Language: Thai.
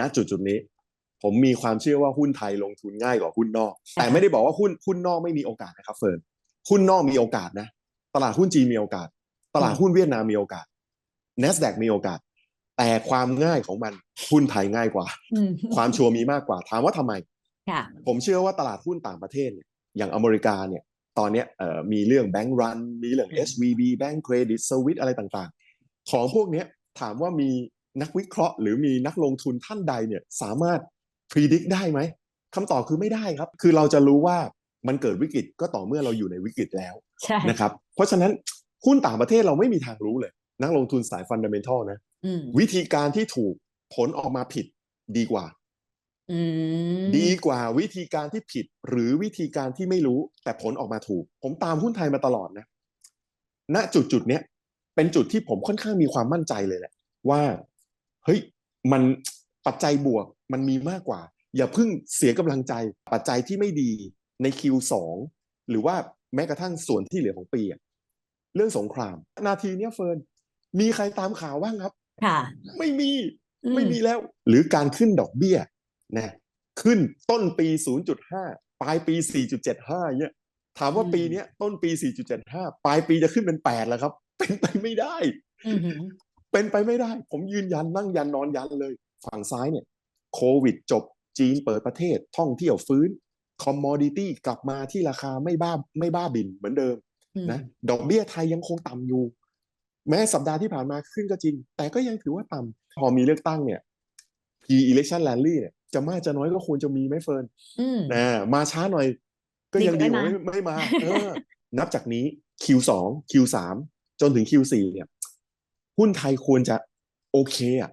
ณจุดจุดๆนี้ ผมมีความเชื่อว่าหุ้นไทยลงทุนง่ายกว่าหุ้นนอก แต่ไม่ได้บอกว่าหุ้นหุ้นนอกไม่มีโอกาสนะครับเฟิร์นหุ้นนอกมีโอกาสนะ ตลาดหุ้นจีนมีโอกาส ตลาดหุ้นเวียดนามมีโอกาส NASDAQ มีโอกาส แต่ความง่ายของมันหุ้นไทยง่ายกว่าอืมความชัวร์มีมากกว่าถามว่าทำไมค่ะผมเชื่อว่าตลาดหุ้นต่างประเทศเนี่ยอย่างอเมริกาเนี่ยตอนเนี้ยเอ่อมีเรื่องแบงก์รันมีเรื่องอืม SVB แบงก์เครดิตสวิตอะไรต่างๆ ของพวกเนี้ยถามว่ามี นักวิเคราะห์ หรือมีนักลงทุนท่านใดเนี่ยสามารถพิจิตรได้ไหมคำตอบคือไม่ได้ครับ คือเราจะรู้ว่ามันเกิดวิกฤตก็ต่อเมื่อเราอยู่ในวิกฤตแล้วใช่นะครับ เพราะฉะนั้นหุ้นต่างประเทศเราไม่มีทางรู้เลย นักลงทุนสายฟันเดเมนทัลนะอืมวิธีการที่ถูกผลออกมาผิดดีกว่าอืมดีกว่าวิธีการที่ผิดหรือวิธีการที่ไม่รู้ แต่ผลออกมาถูก ผมตามหุ้นไทยมาตลอดนะ ณจุดจุดๆเนี้ยเป็นจุดที่ผมค่อนข้างมีความมั่นใจเลยแหละว่า เฮ้ยมันปัจจัยบวกมันมีมากกว่า อย่าเพิ่งเสียกำลังใจปัจจัยที่ไม่ดีใน Q2 หรือว่าแม้กระทั่งส่วนที่เหลือของปีอะเรื่องสงคราม นาทีเนี้ยเฟิร์นมีใครตามข่าวบ้างครับ ค่ะ ไม่มีอืไม่มีแล้ว หรือการขึ้นดอกเบี้ยนะขึ้นต้นปี 0.5 ปลายปี 4.75เนี่ยถามว่าปีเนี้ยต้นปี 4.75 ปลายปีจะขึ้นเป็น 8 แล้วครับ เป็นไปไม่ได้อืม เป็นไปไม่ได้ ผมยืนยันนั่งยันนอนยันเลย ฝั่งซ้ายเนี่ยโควิดจบจีนเปิดประเทศท่องเที่ยวฟื้นคอมมอดิตี้กลับมาที่ราคาไม่บ้าไม่บ้าบินเหมือนเดิมอืมนะดอกเบี้ยไทยยังคงต่ำอยู่ แม้สัปดาห์ที่ผ่านมาขึ้นก็จริง แต่ก็ยังถือว่าต่ำพอมีเลือกตั้งเนี่ย P election rally เนี่ยจะมากจะน้อยก็ควรจะมีไหมเฟิร์นอืมนะมาช้าหน่อย ก็ยังดีดีกกว่าว่าไม่ไม่มาไม่มาเออนับจากนี้ Q2 Q3 จนถึง Q4 เนี่ย หุ้นไทยควรจะโอเคอะ